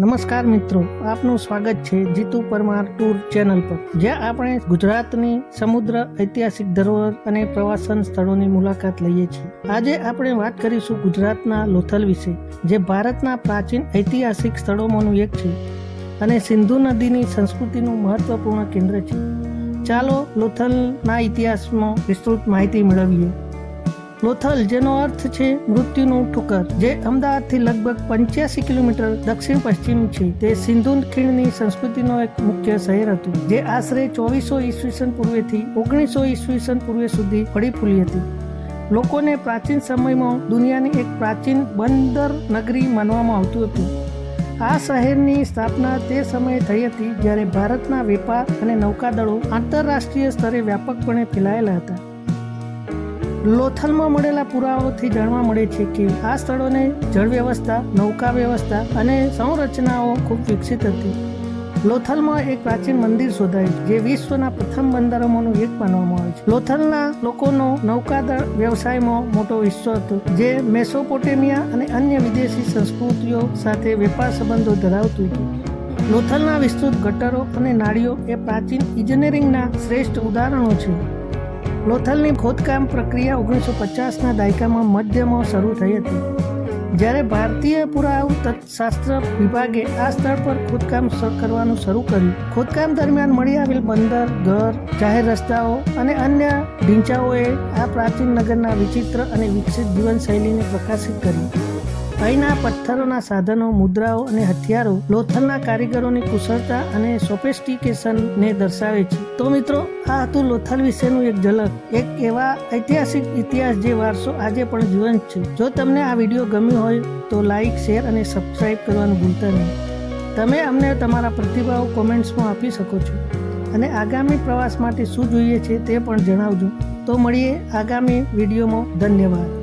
નમસ્કાર મિત્રો, આપનું સ્વાગત છે જીતુ પરમાર ટૂર ચેનલ પર. જ્યાં આપણે ગુજરાતની સમુદ્ર, ઐતિહાસિક ધરોહર અને પ્રવાસન સ્થળોની મુલાકાત લઈએ છીએ. આજે આપણે વાત કરીશું ગુજરાતના લોથલ વિશે, જે ભારતના પ્રાચીન ઐતિહાસિક સ્થળોમાંનું એક છે અને સિંધુ નદીની સંસ્કૃતિનું મહત્વપૂર્ણ કેન્દ્ર છે. ચાલો લોથલના ઇતિહાસમાં વિસ્તૃત માહિતી મેળવીએ. લોથલ જેનો અર્થ છે મૃત્યુનું ઠુકર, જે અમદાવાદથી લગભગ પંચ્યાસી કિલોમીટર દક્ષિણ પશ્ચિમ છે. તે સિંધુ ખીણની સંસ્કૃતિનો એક મુખ્ય શહેર હતું, જે આશરે ચોવીસો ઈસવીસન પૂર્વેથી ઓગણીસો ઈસવીસન પૂર્વે સુધી ફળી ફૂલી હતી. લોકોને પ્રાચીન સમયમાં દુનિયાની એક પ્રાચીન બંદર નગરી માનવામાં આવતું હતું. આ શહેરની સ્થાપના તે સમયે થઈ હતી, જ્યારે ભારતના વેપાર અને નૌકાદળો આંતરરાષ્ટ્રીય સ્તરે વ્યાપકપણે ફેલાયેલા હતા. લોથલમાં મળેલા પુરાવાઓથી જાણવા મળે છે કે આ સ્થળોને જળ વ્યવસ્થા નૌકા વ્યવસ્થા અને સંરચનાઓ ખૂબ વિકસિત હતી. લોથલમાં એક પ્રાચીન મંદિર શોધાયું, જે વિશ્વના પ્રથમ બંદરોમાંનું એક માનવામાં આવે છે. લોથલના લોકોનો નૌકાદળ વ્યવસાયમાં મોટો હિસ્સો હતો, જે મેસોપોટેમિયા અને અન્ય વિદેશી સંસ્કૃતિઓ સાથે વેપાર સંબંધો ધરાવતું હતું. લોથલના વિસ્તૃત ગટરો અને નાળીઓ એ પ્રાચીન ઇજનેરિંગના શ્રેષ્ઠ ઉદાહરણો છે. લોથલની ખોદકામ પ્રક્રિયા ઓગણીસો પચાસના દાયકામાં મધ્યમાં શરૂ થઈ હતી. જ્યારે ભારતીય પુરાતત્વશાસ્ત્ર વિભાગે આ સ્થળ પર ખોદકામ કરવાનું શરૂ કર્યું. ખોદકામ દરમિયાન મળી આવેલ બંદર, ઘર, જાહેર રસ્તાઓ અને અન્ય ઢીંચાઓએ આ પ્રાચીન નગરના વિચિત્ર અને વિકસિત જીવનશૈલીને પ્રકાશિત કરી અહીંના પથ્થરોના સાધનો, મુદ્રાઓ અને હથિયારો લોથલના કારીગરોની કુશળતા અને સોફેસ્ટિકેશનને દર્શાવે છે. તો મિત્રો, આ હતું લોથલ વિશેનું એક ઝલક, એક એવા ઐતિહાસિક ઇતિહાસ જે વારસો આજે પણ જીવંત છે. જો તમને આ વીડિયો ગમ્યો હોય, તો લાઈક, શેર અને સબસ્ક્રાઇબ કરવાનું ભૂલતા નહીં. તમે અમને તમારા પ્રતિભાવો કોમેન્ટ્સમાં આપી શકો છો. અને આગામી પ્રવાસ માટે શું જોઈએ છે તે પણ જણાવજો. તો મળીએ આગામી વિડીયોમાં. ધન્યવાદ.